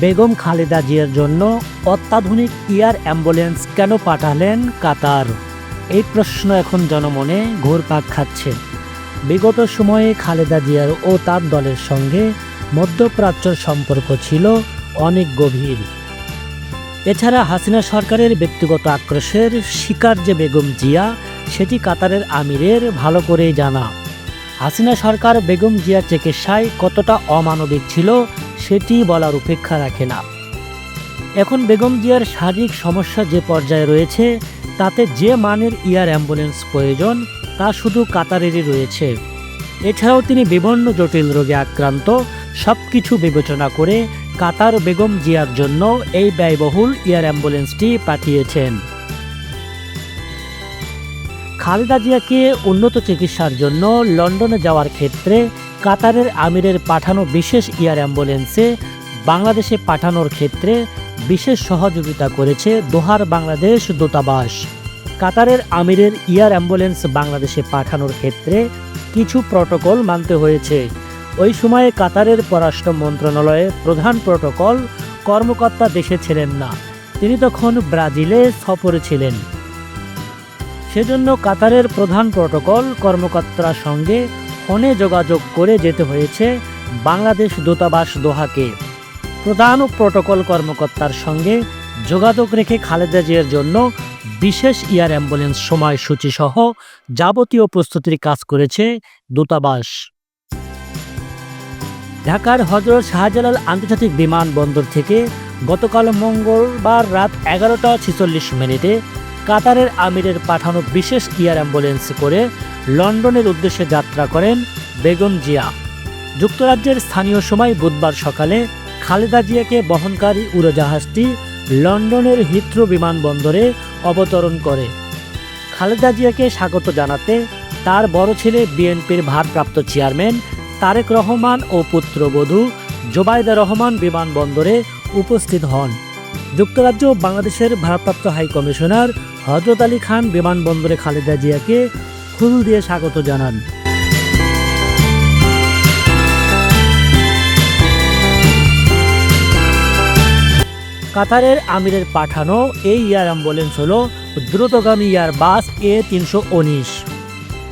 বেগম খালেদা জিয়ার জন্য অত্যাধুনিক ইয়ার অ্যাম্বুলেন্স কেন পাঠালেন কাতার? এই প্রশ্ন এখন জনমনে ঘুরপাক খাচ্ছে। বিগত সময়ে খালেদা জিয়ার ও তার দলের সঙ্গে মধ্যপ্রাচ্যর সম্পর্ক ছিল অনেক গভীর। এছাড়া হাসিনা সরকারের ব্যক্তিগত আক্রোশের শিকার যে বেগম জিয়া, সেটি কাতারের আমিরের ভালো করেই জানা। হাসিনা সরকার বেগম জিয়ার চিকিৎসায় কতটা অমানবিক ছিল সেটি বলার উপেক্ষা রাখে না। এখন বেগম জিয়ার শারীরিক সমস্যা যে পর্যায়ে রয়েছে, তাতে যে মানের ইয়ার অ্যাম্বুলেন্স প্রয়োজন, তা শুধু কাতারেরই রয়েছে। এছাড়াও তিনি বিভিন্ন জটিল রোগে আক্রান্ত সব কিছু বিবেচনা করে কাতার বেগম জিয়ার জন্য এই ব্যয়বহুল ইয়ার অ্যাম্বুলেন্সটি পাঠিয়েছেন। খালেদা জিয়াকে উন্নত চিকিৎসার জন্য লন্ডনে যাওয়ার ক্ষেত্রে কাতারের আমিরের পাঠানো বিশেষ এয়ার অ্যাম্বুলেন্সে বাংলাদেশে পাঠানোর ক্ষেত্রে বিশেষ সহযোগিতা করেছে দোহার বাংলাদেশ দূতাবাস। কাতারের আমিরের এয়ার অ্যাম্বুলেন্স বাংলাদেশে পাঠানোর ক্ষেত্রে কিছু প্রটোকল মানতে হয়েছে। ওই সময়ে কাতারের পররাষ্ট্র মন্ত্রণালয়ে প্রধান প্রটোকল কর্মকর্তা দেশে ছিলেন না। তিনি তখন ব্রাজিলে সফরে ছিলেন। সেজন্য কাতারের প্রধান প্রটোকল কর্মকর্তার সঙ্গে ফোনে যোগাযোগ করে যেতে হয়েছে বাংলাদেশ দূতাবাস দোহাকে। প্রধান প্রটোকল কর্মকর্তার সঙ্গে যোগাযোগ রেখে খালেদা জিয়ার জন্য বিশেষ এয়ার অ্যাম্বুলেন্স সময়সূচি সহ যাবতীয় প্রস্তুতির কাজ করেছে দূতাবাস। ঢাকার হজরত শাহজালাল আন্তর্জাতিক বিমানবন্দর থেকে গতকাল মঙ্গলবার রাত এগারোটা ছেচল্লিশ মিনিটে কাতারের আমিরের পাঠানো বিশেষ ইয়ার অ্যাম্বুলেন্স করে লন্ডনের উদ্দেশ্যে যাত্রা করেন বেগম জিয়া। যুক্তরাজ্যের স্থানীয় সময় বুধবার সকালে খালেদা জিয়াকে বহনকারী উড়োজাহাজটি লন্ডনের হিথ্রো বিমানবন্দরে অবতরণ করে। খালেদা জিয়াকে স্বাগত জানাতে তার বড় ছেলে বিএনপির ভারপ্রাপ্ত চেয়ারম্যান তারেক রহমান ও পুত্রবধূ জোবায়দা রহমান বিমানবন্দরে উপস্থিত হন। যুক্তরাজ্য বাংলাদেশের ভারপ্রাপ্ত হাইকমিশনার হজরত আলী খান বিমানবন্দরে খালেদা জিয়াকে ফুল দিয়ে স্বাগত জানান। কাতারের আমিরের পাঠানো এই এয়ার অ্যাম্বুলেন্স হল দ্রুতগামী এয়ার বাস এ তিনশো উনিশ।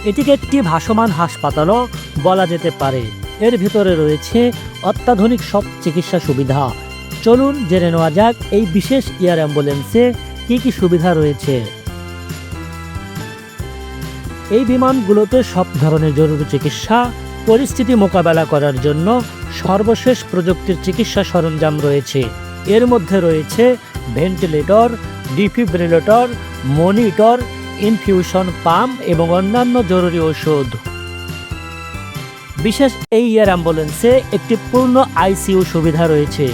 এটিকে একটি ভাসমান হাসপাতালও বলা যেতে পারে। এর ভিতরে রয়েছে অত্যাধুনিক সব চিকিৎসা সুবিধা। চলুন জেনে নেওয়া যাক এই বিশেষ এয়ার অ্যাম্বুলেন্সে কী কী সুবিধা রয়েছে। এই বিমানগুলোতে সব ধরনের জরুরি চিকিৎসা, পরিস্থিতি মোকাবেলা করার জন্য সর্বশেষ প্রযুক্তির চিকিৎসা সরঞ্জাম রয়েছে। এর মধ্যে রয়েছে ventilator, defibrillator, monitor, infusion pump এবং অন্যান্য জরুরি ওষুধ। বিশেষ এই এয়ার অ্যাম্বুলেন্সে একটি পূর্ণ আইসিইউ সুবিধা রয়েছে।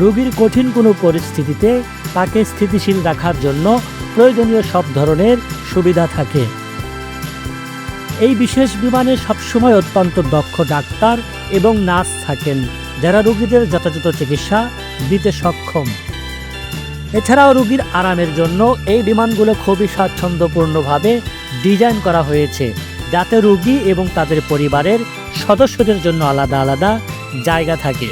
রোগীর কঠিন কোনো পরিস্থিতিতে তাকে স্থিতিশীল রাখার জন্য প্রয়োজনীয় সব ধরনের সুবিধা থাকে। এই বিশেষ বিমানে সবসময় অত্যন্ত দক্ষ ডাক্তার এবং নার্স থাকেন, যারা রোগীদের যথাযথ চিকিৎসা দিতে সক্ষম। এছাড়াও রোগীর আরামের জন্য এই বিমানগুলো খুবই স্বাচ্ছন্দ্যপূর্ণভাবে ডিজাইন করা হয়েছে, যাতে রোগী এবং তাদের পরিবারের সদস্যদের জন্য আলাদা আলাদা জায়গা থাকে।